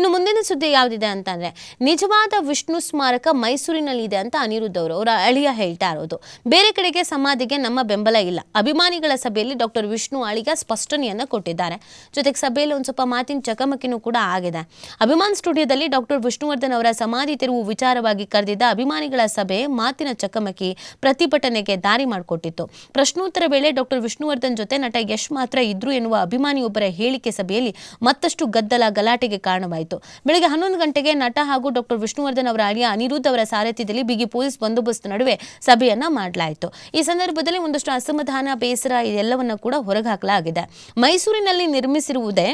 ಇನ್ನು ಮುಂದಿನ ಸುದ್ದಿ ಯಾವುದಿದೆ ಅಂತಂದ್ರೆ, ನಿಜವಾದ ವಿಷ್ಣು ಸ್ಮಾರಕ ಮೈಸೂರಿನಲ್ಲಿ ಇದೆ ಅಂತ ಅನಿರುದ್ಧ ಅವರು, ಅವರ ಅಳಿಯ ಹೇಳ್ತಾ ಇರೋದು. ಬೇರೆ ಕಡೆಗೆ ಸಮಾಧಿಗೆ ನಮ್ಮ ಬೆಂಬಲ ಇಲ್ಲ. ಅಭಿಮಾನಿಗಳ ಸಭೆಯಲ್ಲಿ ಡಾಕ್ಟರ್ ವಿಷ್ಣು ಅಳಿಗ ಸ್ಪಷ್ಟನೆಯನ್ನ ಕೊಟ್ಟಿದ್ದಾರೆ. ಜೊತೆಗೆ ಸಭೆಯಲ್ಲಿ ಒಂದು ಸ್ವಲ್ಪ ಮಾತಿನ ಚಕಮಕಿನೂ ಕೂಡ ಆಗಿದೆ. ಅಭಿಮಾನ್ ಸ್ಟುಡಿಯೋದಲ್ಲಿ ಡಾಕ್ಟರ್ ವಿಷ್ಣುವರ್ಧನ್ ಅವರ ಸಮಾಧಿ ತೆರವು ವಿಚಾರವಾಗಿ ಕರೆದಿದ್ದ ಅಭಿಮಾನಿಗಳ ಸಭೆ ಮಾತಿನ ಚಕಮಕಿ ಪ್ರತಿಭಟನೆಗೆ ದಾರಿ ಮಾಡಿಕೊಟ್ಟಿತ್ತು. ಪ್ರಶ್ನೋತ್ತರ ವೇಳೆ ಡಾಕ್ಟರ್ ವಿಷ್ಣುವರ್ಧನ್ ಜೊತೆ ನಟ ಯಶ್ ಮಾತ್ರ ಇದ್ರು ಎನ್ನುವ ಅಭಿಮಾನಿಯೊಬ್ಬರ ಹೇಳಿಕೆ ಸಭೆಯಲ್ಲಿ ಮತ್ತಷ್ಟು ಗದ್ದಲ ಗಲಾಟೆಗೆ ಕಾರಣವಾಯಿತು. ಬೆಳಗ್ಗೆ ಹನ್ನೊಂದು ಗಂಟೆಗೆ ನಟ ಹಾಗೂ ಡಾಕ್ಟರ್ ವಿಷ್ಣುವರ್ಧನ್ ಅವರ ಅಳಿಯ ಅನಿರುದ್ಧ ಅವರ ಸಾರಥ್ಯದಲ್ಲಿ ಬಿಗಿ ಪೊಲೀಸ್ ಬಂದೋಬಸ್ತ್ ನಡುವೆ ಸಭೆಯನ್ನ ಮಾಡಲಾಯಿತು. ಈ ಸಂದರ್ಭದಲ್ಲಿ ಒಂದಷ್ಟು ಅಸಮಾಧಾನ, ಬೇಸರ, ಇದೆಲ್ಲವನ್ನ ಕೂಡ ಹೊರಗಾಕಲಾಗಿದೆ ಮೈಸೂರಿನಲ್ಲಿ ನಿರ್ಮಿಸಿರುವುದೇ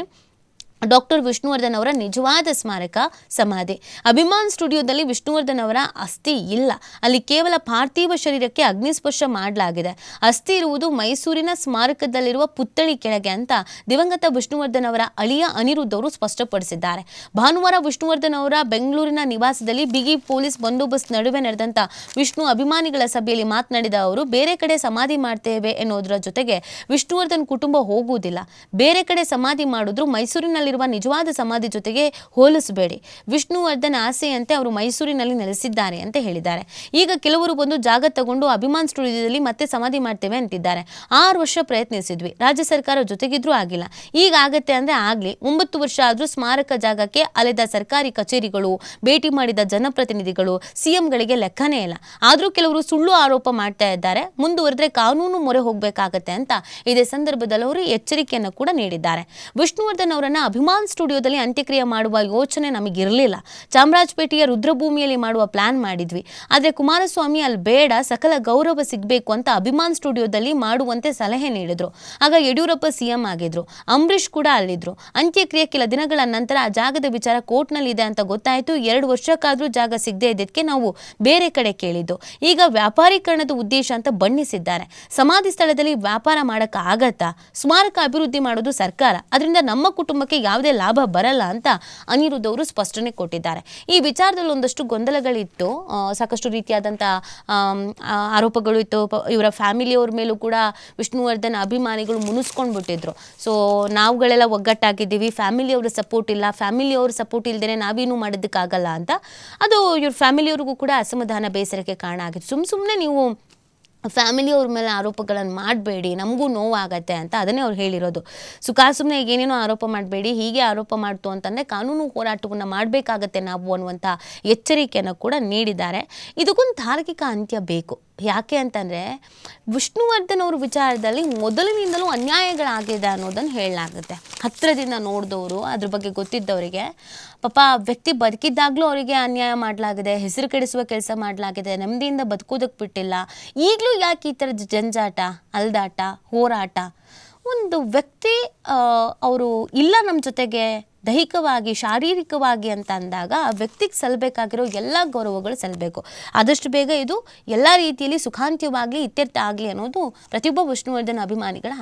ಡಾಕ್ಟರ್ ವಿಷ್ಣುವರ್ಧನ್ ಅವರ ನಿಜವಾದ ಸ್ಮಾರಕ ಸಮಾಧಿ. ಅಭಿಮಾನ್ ಸ್ಟುಡಿಯೋದಲ್ಲಿ ವಿಷ್ಣುವರ್ಧನ್ ಅವರ ಅಸ್ಥಿ ಇಲ್ಲ. ಅಲ್ಲಿ ಕೇವಲ ಪಾರ್ಥಿವ ಶರೀರಕ್ಕೆ ಅಗ್ನಿಸ್ಪರ್ಶ ಮಾಡಲಾಗಿದೆ. ಅಸ್ಥಿ ಇರುವುದು ಮೈಸೂರಿನ ಸ್ಮಾರಕದಲ್ಲಿರುವ ಪುತ್ಥಳಿ ಕೆಳಗೆ ಅಂತ ದಿವಂಗತ ವಿಷ್ಣುವರ್ಧನ್ ಅವರ ಅಳಿಯ ಅನಿರುದ್ಧ ಅವರು ಸ್ಪಷ್ಟಪಡಿಸಿದ್ದಾರೆ. ಭಾನುವಾರ ವಿಷ್ಣುವರ್ಧನ್ ಅವರ ಬೆಂಗಳೂರಿನ ನಿವಾಸದಲ್ಲಿ ಬಿಗಿ ಪೊಲೀಸ್ ಬಂದೋಬಸ್ತ್ ನಡುವೆ ನಡೆದಂತ ವಿಷ್ಣು ಅಭಿಮಾನಿಗಳ ಸಭೆಯಲ್ಲಿ ಮಾತನಾಡಿದ ಅವರು, ಬೇರೆ ಕಡೆ ಸಮಾಧಿ ಮಾಡ್ತೇವೆ ಎನ್ನುವುದರ ಜೊತೆಗೆ ವಿಷ್ಣುವರ್ಧನ್ ಕುಟುಂಬ ಹೋಗುವುದಿಲ್ಲ. ಬೇರೆ ಕಡೆ ಸಮಾಧಿ ಮಾಡಿದ್ರು ಮೈಸೂರಿನಲ್ಲಿರುವ ನಿಜವಾದ ಸಮಾಧಿ ಜೊತೆಗೆ ಹೋಲಿಸಬೇಡಿ. ವಿಷ್ಣುವರ್ಧನ್ ಆಸೆಯಂತೆ ಅವರು ಮೈಸೂರಿನಲ್ಲಿ ನೆಲೆಸಿದ್ದಾರೆ ಅಂತ ಹೇಳಿದ್ದಾರೆ. ಈಗ ಕೆಲವರು ಬಂದು ಜಾಗ ತಗೊಂಡು ಅಭಿಮಾನ್ ಸ್ಟುಡಿಯೋದಲ್ಲಿ ಮತ್ತೆ ಸಮಾಧಿ ಮಾಡ್ತೇವೆ ಅಂತಿದ್ದಾರೆ. ಆರು ವರ್ಷ ಪ್ರಯತ್ನಿಸಿದ್ವಿ. ರಾಜ್ಯ ಸರ್ಕಾರ ಜೊತೆಗಿದ್ರೂ ಆಗಿಲ್ಲ. ಈಗ ಆಗತ್ತೆ ಅಂದ್ರೆ ಆಗ್ಲಿ. ಒಂಬತ್ತು ವರ್ಷ ಆದ್ರೂ ಸ್ಮಾರಕ ಜಾಗಕ್ಕೆ ಅಲೆದ ಸರ್ಕಾರಿ ಕಚೇರಿಗಳು, ಭೇಟಿ ಮಾಡಿದ ಜನಪ್ರತಿನಿಧಿಗಳು, ಸಿಎಂಗಳಿಗೆ ಲೆಕ್ಕನೇ ಇಲ್ಲ. ಆದ್ರೂ ಕೆಲವರು ಸುಳ್ಳು ಆರೋಪ ಮಾಡ್ತಾ ಇದ್ದಾರೆ. ಮುಂದುವರೆದ್ರೆ ಕಾನೂನು ಮೊರೆ ಹೋಗ್ಬೇಕಾಗತ್ತೆ ಅಂತ ಇದೇ ಸಂದರ್ಭದಲ್ಲಿ ಅವರು ಎಚ್ಚರಿಕೆಯನ್ನು ಕೂಡ ನೀಡಿದ್ದಾರೆ. ವಿಷ್ಣುವರ್ಧನ್ ಅವರನ್ನ ಅಭಿಮಾನ್ ಸ್ಟುಡಿಯೋದಲ್ಲಿ ಅಂತ್ಯಕ್ರಿಯೆ ಮಾಡುವ ಯೋಚನೆ ನಮಗಿರಲಿಲ್ಲ. ಚಾಮರಾಜಪೇಟೆಯ ರುದ್ರಭೂಮಿಯಲ್ಲಿ ಮಾಡುವ ಪ್ಲಾನ್ ಮಾಡಿದ್ವಿ. ಆದರೆ ಕುಮಾರಸ್ವಾಮಿ ಅಲ್ಲಿ ಬೇಡ, ಸಕಲ ಗೌರವ ಸಿಗಬೇಕು ಅಂತ ಅಭಿಮಾನ್ ಸ್ಟುಡಿಯೋದಲ್ಲಿ ಮಾಡುವಂತೆ ಸಲಹೆ ನೀಡಿದ್ರು. ಆಗ ಯಡಿಯೂರಪ್ಪ ಸಿಎಂ ಆಗಿದ್ರು. ಅಂಬರೀಷ್ ಕೂಡ ಅಲ್ಲಿದ್ರು. ಅಂತ್ಯಕ್ರಿಯೆ ಕೆಲ ದಿನಗಳ ನಂತರ ಆ ಜಾಗದ ವಿಚಾರ ಕೋರ್ಟ್ನಲ್ಲಿ ಇದೆ ಅಂತ ಗೊತ್ತಾಯಿತು. ಎರಡು ವರ್ಷಕ್ಕಾದರೂ ಜಾಗ ಸಿಗದೇ ಇದ್ದಕ್ಕೆ ನಾವು ಬೇರೆ ಕಡೆ ಕೇಳಿದ್ದು. ಈಗ ವ್ಯಾಪಾರೀಕರಣದ ಉದ್ದೇಶ ಅಂತ ಬಣ್ಣಿಸಿದ್ದಾರೆ. ಸಮಾಧಿ ಸ್ಥಳದಲ್ಲಿ ವ್ಯಾಪಾರ ಮಾಡೋಕ್ಕಾಗತ್ತಾ? ಸ್ಮಾರಕ ಅಭಿವೃದ್ಧಿ ಮಾಡೋದು ಸರ್ಕಾರ. ಅದರಿಂದ ನಮ್ಮ ಕುಟುಂಬಕ್ಕೆ ಯಾವುದೇ ಲಾಭ ಬರಲ್ಲ ಅಂತ ಅನಿರುದ್ಧ ಅವರು ಸ್ಪಷ್ಟನೆ ಕೊಟ್ಟಿದ್ದಾರೆ. ಈ ವಿಚಾರದಲ್ಲಿ ಒಂದಷ್ಟು ಗೊಂದಲಗಳಿತ್ತು. ಸಾಕಷ್ಟು ರೀತಿಯಾದಂಥ ಆರೋಪಗಳು ಇತ್ತು. ಇವರ ಫ್ಯಾಮಿಲಿಯವ್ರ ಮೇಲೂ ಕೂಡ ವಿಷ್ಣುವರ್ಧನ್ ಅಭಿಮಾನಿಗಳು ಮುನಿಸ್ಕೊಂಡು ಬಿಟ್ಟಿದ್ರು. ಸೊ ನಾವುಗಳೆಲ್ಲ ಒಗ್ಗಟ್ಟಾಗಿದ್ದೀವಿ. ಫ್ಯಾಮಿಲಿಯವ್ರ ಸಪೋರ್ಟ್ ಇಲ್ಲ. ಫ್ಯಾಮಿಲಿಯವ್ರ ಸಪೋರ್ಟ್ ಇಲ್ಲದೇ ನಾವೇನು ಮಾಡೋದಕ್ಕಾಗಲ್ಲ ಅಂತ. ಅದು ಇವ್ರ ಫ್ಯಾಮಿಲಿಯವ್ರಿಗೂ ಕೂಡ ಅಸಮಾಧಾನ ಬೇಸರಕ್ಕೆ ಕಾರಣ ಆಗಿತ್ತು. ಸುಮ್ಮ ಸುಮ್ಮನೆ ನೀವು ಫ್ಯಾಮಿಲಿಯವ್ರ ಮೇಲೆ ಆರೋಪಗಳನ್ನು ಮಾಡಬೇಡಿ, ನಮಗೂ ನೋವಾಗತ್ತೆ ಅಂತ ಅದನ್ನೇ ಅವ್ರು ಹೇಳಿರೋದು. ಸುಖ ಸುಮ್ಮನೆ ಏನೇನೋ ಆರೋಪ ಮಾಡಬೇಡಿ, ಹೀಗೆ ಆರೋಪ ಮಾಡ್ತು ಅಂತಂದರೆ ಕಾನೂನು ಹೋರಾಟವನ್ನು ಮಾಡಬೇಕಾಗತ್ತೆ ನಾವು ಅನ್ನುವಂಥ ಎಚ್ಚರಿಕೆಯನ್ನು ಕೂಡ ನೀಡಿದ್ದಾರೆ. ಇದಕ್ಕೊಂದು ತಾರ್ಕಿಕ ಅಂತ್ಯ ಬೇಕು. ಯಾಕೆ ಅಂತಂದರೆ ವಿಷ್ಣುವರ್ಧನ್ ಅವ್ರ ವಿಚಾರದಲ್ಲಿ ಮೊದಲಿನಿಂದಲೂ ಅನ್ಯಾಯಗಳಾಗಿದೆ ಅನ್ನೋದನ್ನು ಹೇಳಲಾಗುತ್ತೆ. ಹತ್ತಿರದಿಂದ ನೋಡಿದವರು, ಅದ್ರ ಬಗ್ಗೆ ಗೊತ್ತಿದ್ದವರಿಗೆ, ಪಾಪ ವ್ಯಕ್ತಿ ಬದುಕಿದ್ದಾಗಲೂ ಅವರಿಗೆ ಅನ್ಯಾಯ ಮಾಡಲಾಗಿದೆ, ಹೆಸರು ಕೆಡಿಸುವ ಕೆಲಸ ಮಾಡಲಾಗಿದೆ, ನೆಮ್ಮದಿಯಿಂದ ಬದುಕೋದಕ್ಕೆ ಬಿಟ್ಟಿಲ್ಲ. ಈಗಲೂ ಯಾಕೆ ಈ ಥರದ ಜಂಜಾಟ, ಅಲ್ದಾಟ, ಹೋರಾಟ? ಒಂದು ವ್ಯಕ್ತಿ ಅವರು ಇಲ್ಲ ನಮ್ಮ ಜೊತೆಗೆ ದೈಹಿಕವಾಗಿ, ಶಾರೀರಿಕವಾಗಿ ಅಂತ ಅಂದಾಗ ಆ ವ್ಯಕ್ತಿಗೆ ಸಲ್ಲಬೇಕಾಗಿರೋ ಎಲ್ಲ ಗೌರವಗಳು ಸಲ್ಲಬೇಕು ಆದಷ್ಟು ಬೇಗ ಇದು ಎಲ್ಲ ರೀತಿಯಲ್ಲಿ ಸುಖಾಂತ್ಯವಾಗಿ ಇತ್ಯರ್ಥ ಆಗಲಿ ಅನ್ನೋದು ಪ್ರತಿಯೊಬ್ಬ ವಿಷ್ಣುವರ್ಧನ್ ಅಭಿಮಾನಿಗಳ